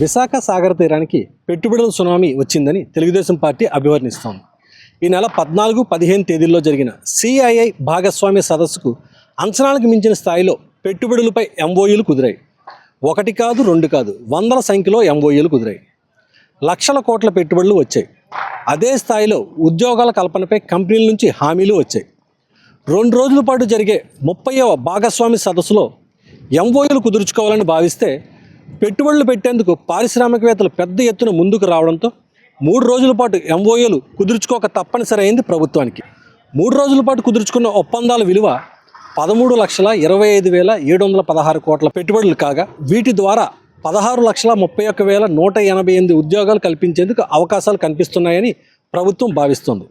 విశాఖ సాగర తీరానికి పెట్టుబడుల సునామీ వచ్చిందని తెలుగుదేశం పార్టీ అభివర్ణిస్తోంది. ఈ నెల పద్నాలుగు పదిహేను తేదీల్లో జరిగిన సిఐఐ భాగస్వామ్య సదస్సుకు అంచనాలకు మించిన స్థాయిలో పెట్టుబడులపై ఎంఓయూలు కుదిరాయి. ఒకటి కాదు రెండు కాదు వందల సంఖ్యలో ఎంఓయూలు కుదిరాయి. లక్షల కోట్ల పెట్టుబడులు వచ్చాయి. అదే స్థాయిలో ఉద్యోగాల కల్పనపై కంపెనీల నుంచి హామీలు వచ్చాయి. రెండు రోజుల పాటు జరిగే ముప్పైవ భాగస్వామి సదస్సులో ఎంఓయూలు కుదుర్చుకోవాలని భావిస్తే పెట్టుబడులు పెట్టేందుకు పారిశ్రామికవేత్తలు పెద్ద ఎత్తున ముందుకు రావడంతో మూడు రోజుల పాటు ఎంఓఏలు కుదుర్చుకోక తప్పనిసరి అయింది ప్రభుత్వానికి. మూడు రోజుల పాటు కుదుర్చుకున్న ఒప్పందాల విలువ పదమూడు లక్షల ఇరవై ఐదు వేల ఏడు వందల పదహారు కోట్ల పెట్టుబడులు కాగా వీటి ద్వారా పదహారు లక్షల ముప్పై ఒక్క వేల నూట ఎనభై ఎనిమిది ఉద్యోగాలు కల్పించేందుకు అవకాశాలు కనిపిస్తున్నాయని ప్రభుత్వం భావిస్తోంది.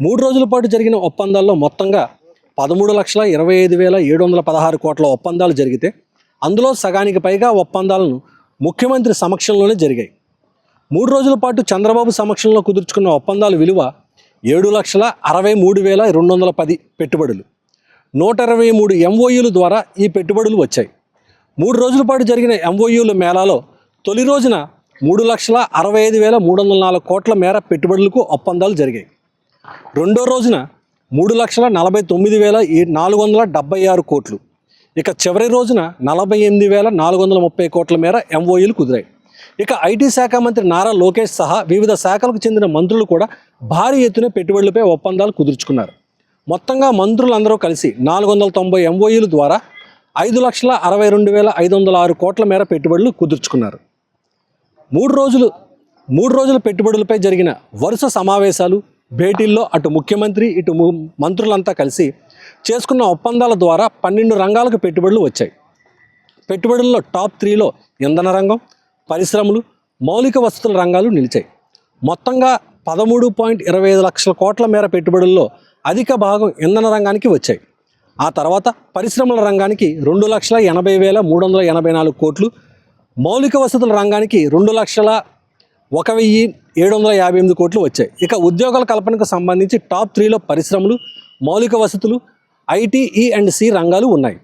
మూడు రోజుల పాటు జరిగిన ఒప్పందాల్లో మొత్తంగా పదమూడు లక్షల ఇరవై ఐదు వేల ఏడు వందల పదహారు కోట్ల ఒప్పందాలు జరిగితే అందులో సగానికి పైగా ఒప్పందాలను ముఖ్యమంత్రి సమక్షంలోనే జరిగాయి. మూడు రోజుల పాటు చంద్రబాబు సమక్షంలో కుదుర్చుకున్న ఒప్పందాల విలువ ఏడు లక్షల అరవై మూడు వేల రెండు వందల పది పెట్టుబడులు. నూట ఇరవై మూడు ఎంఓయూల ద్వారా ఈ పెట్టుబడులు వచ్చాయి. మూడు రోజుల పాటు జరిగిన ఎంఓయూల మేళాలో తొలి రోజున మూడు లక్షల అరవై ఐదు వేల మూడు వందల నాలుగు కోట్ల మేర పెట్టుబడులకు ఒప్పందాలు జరిగాయి. రెండో రోజున మూడు లక్షల నలభై తొమ్మిది వేల ఈ- నాలుగు వందల డెబ్బై ఆరు కోట్లు. ఇక చివరి రోజున నలభై ఎనిమిది వేల నాలుగు వందల ముప్పై కోట్ల మేర ఎంఓయూలు కుదిరాయి. ఇక ఐటీ శాఖ మంత్రి నారా లోకేష్ సహా వివిధ శాఖలకు చెందిన మంత్రులు కూడా భారీ ఎత్తున పెట్టుబడులపై ఒప్పందాలు కుదుర్చుకున్నారు. మొత్తంగా మంత్రులందరూ కలిసి నాలుగు వందల తొంభై ఎంఓయూల ద్వారా ఐదు లక్షల అరవై రెండు వేల ఐదు వందల ఆరు కోట్ల మేర పెట్టుబడులు కుదుర్చుకున్నారు. మూడు రోజులు మూడు రోజుల పెట్టుబడులపై జరిగిన వరుస సమావేశాలు భేటీల్లో అటు ముఖ్యమంత్రి ఇటు మంత్రులంతా కలిసి చేసుకున్న ఒప్పందాల ద్వారా పన్నెండు రంగాలకు పెట్టుబడులు వచ్చాయి. పెట్టుబడుల్లో టాప్ త్రీలో ఇంధన రంగం పరిశ్రమలు మౌలిక వసతుల రంగాలు నిలిచాయి. మొత్తంగా పదమూడు పాయింట్ ఇరవై ఐదు లక్షల కోట్ల మేర పెట్టుబడుల్లో అధిక భాగం ఇంధన రంగానికి వచ్చాయి. ఆ తర్వాత పరిశ్రమల రంగానికి రెండు లక్షల ఎనభై వేల మూడు వందల ఎనభై నాలుగు కోట్లు మౌలిక వసతుల రంగానికి రెండు లక్షల ఒక వెయ్యి ఏడు వందల యాభై ఎనిమిది కోట్లు వచ్చాయి. ఇక ఉద్యోగాల కల్పనకు సంబంధించి టాప్ త్రీలో పరిశ్రమలు మౌలిక వసతులు ఐటీఈ అండ్ సి రంగాలు ఉన్నాయి.